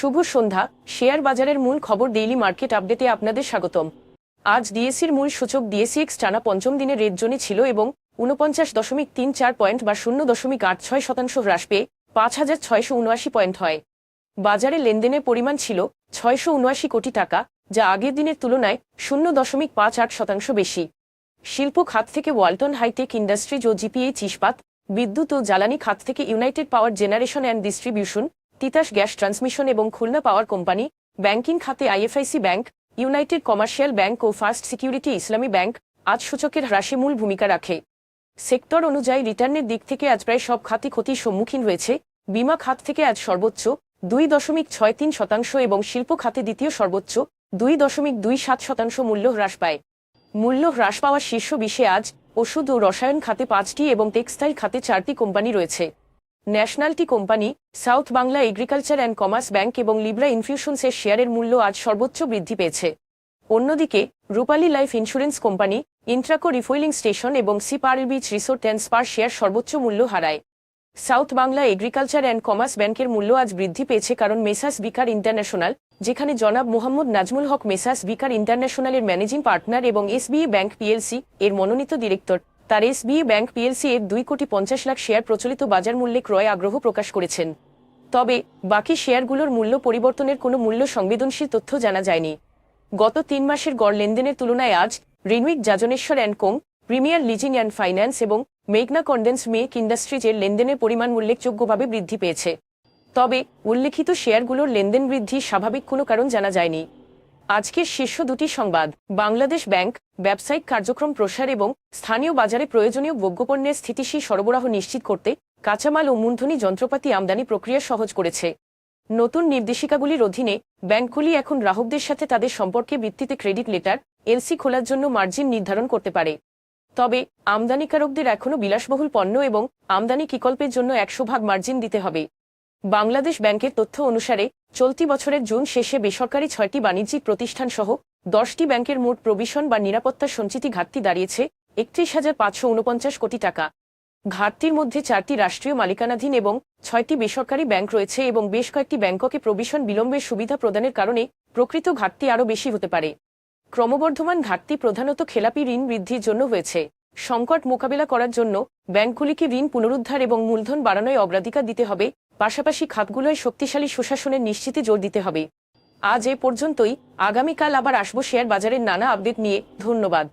শুভ সন্ধ্যা। Share বাজারের মূল খবর ডেইলি মার্কেট আপডেটে আপনাদের স্বাগতম। আজ ডিএসির মূল সূচক ডিএসিএক্স টানা পঞ্চম দিনের রেড জোনে ছিল এবং উনপঞ্চাশ দশমিক তিন চার পয়েন্ট বা শূন্য দশমিক আট ছয় শতাংশ হ্রাস পেয়ে পাঁচ হাজার ছয়শো উনআশি পয়েন্ট হয়। বাজারে লেনদেনের পরিমাণ ছিল ছয়শো উনআশি কোটি টাকা, যা আগের দিনের তুলনায় শূন্য দশমিক পাঁচ আট শতাংশ বেশি। শিল্প খাত থেকে ওয়ালটন হাইটেক ইন্ডাস্ট্রিজ ও জিপিএইচ ইস্পাত বিদ্যুৎ ও জ্বালানি খাত থেকে United Power Generation and Distribution Titas gas transmission এবং খুলনা পাওয়ার কোম্পানি, ব্যাংকিং খাতে IFIC bank, United Commercial bank ও ফার্স্ট সিকিউরিটি ইসলামী ব্যাংক আজ সূচকের হ্রাসে মূল ভূমিকা রাখে। সেক্টর অনুযায়ী রিটার্নের দিক থেকে আজ প্রায় সব খাতই ক্ষতির সম্মুখীন হয়েছে বিমা খাত থেকে আজ সর্বোচ্চ দুই দশমিক ছয় তিন শতাংশ এবং শিল্প খাতে দ্বিতীয় সর্বোচ্চ দুই দশমিক দুই সাত শতাংশ মূল্য হ্রাস পায়। মূল্য হ্রাস পাওয়া শীর্ষ বিশে আজ ওষুধ ও রসায়ন খাতে পাঁচটি এবং টেক্সটাইল খাতে চারটি কোম্পানি রয়েছে। ন্যাশনালটি company, South Bangla agriculture and commerce bank এবং লিব্রা ইনফিউশনসের শেয়ারের মূল্য আজ সর্বোচ্চ বৃদ্ধি পেয়েছে। অন্যদিকে, Rupali Life Insurance Company, Intraco Refueling Station এবং Sea Pearl Beach Resort and spare share সর্বোচ্চ মূল্য হারায়। South Bangla Agriculture and Commerce ব্যাংকের মূল্য আজ বৃদ্ধি পেয়েছে কারণ মেসাস বিকার ইন্টারন্যাশনাল, যেখানে জনাব মোহাম্মদ নাজমুল হক মেসাস বিকার ইন্টারন্যাশনালের ম্যানেজিং পার্টনার এবং এসবিএ ব্যাংক পিএলসি, এর মনোনীত ডিরেক্টর। তার এসবিএ ব্যাংক পিএলসি এর দুই কোটি পঞ্চাশ লাখ শেয়ার প্রচলিত বাজার মূল্যে ক্রয় আগ্রহ প্রকাশ করেছেন। তবে বাকি শেয়ারগুলোর মূল্য পরিবর্তনের কোনো মূল্য সংবেদনশীল তথ্য জানা যায়নি। গত তিন মাসের গড় লেনদেনের তুলনায় আজ Renwick Jajneswar and Co, Premier Leasing and Finance এবং মেঘনা কন্ডেন্স মেক ইন্ডাস্ট্রিজের লেনদেনের পরিমাণ উল্লেখযোগ্যভাবে বৃদ্ধি পেয়েছে। তবে উল্লেখিত শেয়ারগুলোর লেনদেন বৃদ্ধি স্বাভাবিক কোনো কারণ জানা যায়নি। আজকের শীর্ষ দুটি সংবাদ। বাংলাদেশ ব্যাংক, ব্যবসায়িক কার্যক্রম প্রসার এবং স্থানীয় বাজারে প্রয়োজনীয় ভোগ্যপণ্যের স্থিতিশীল সরবরাহ নিশ্চিত করতে কাঁচামাল ও মূলধনী যন্ত্রপাতি আমদানি প্রক্রিয়া সহজ করেছে। নতুন নির্দেশিকাগুলির অধীনে ব্যাংকগুলি এখন গ্রাহকদের সাথে তাদের সম্পর্কে ভিত্তিতে ক্রেডিট লেটার, এলসি খোলার জন্য মার্জিন নির্ধারণ করতে পারে। তবে আমদানিকারকদের এখনও বিলাসবহুল পণ্য এবং আমদানি বিকল্পের জন্য একশো ভাগ মার্জিন দিতে হবে। বাংলাদেশ ব্যাংকের তথ্য অনুসারে চলতি বছরের জুন শেষে বেসরকারি ছয়টি বাণিজ্যিক প্রতিষ্ঠান সহ দশটি ব্যাংকের মোট প্রবিশন বা নিরাপত্তা সঞ্চিতি ঘাটতি দাঁড়িয়েছে একত্রিশ হাজার পাঁচশো উনপঞ্চাশ কোটি টাকা। ঘাটতির মধ্যে চারটি রাষ্ট্রীয় মালিকানাধীন এবং ছয়টি বেসরকারি ব্যাংক রয়েছে এবং বেশ কয়েকটি ব্যাংককে প্রবিশন বিলম্বের সুবিধা প্রদানের কারণে প্রকৃত ঘাটতি আরও বেশি হতে পারে। ক্রমবর্ধমান ঘাটতি প্রধানত খেলাপি ঋণ বৃদ্ধির জন্য হয়েছে। সংকট মোকাবিলা করার জন্য ব্যাংকগুলিকে ঋণ পুনরুদ্ধার এবং মূলধন বাড়ানোয় অগ্রাধিকার দিতে হবে পাশাপাশি খাতগুলোয় শক্তিশালী সুশাসনের নিশ্চিতি জোর দিতে হবে। আজ এ পর্যন্তই। আগামীকাল আবার আসব শেয়ার বাজারের নানা আপডেট নিয়ে। ধন্যবাদ।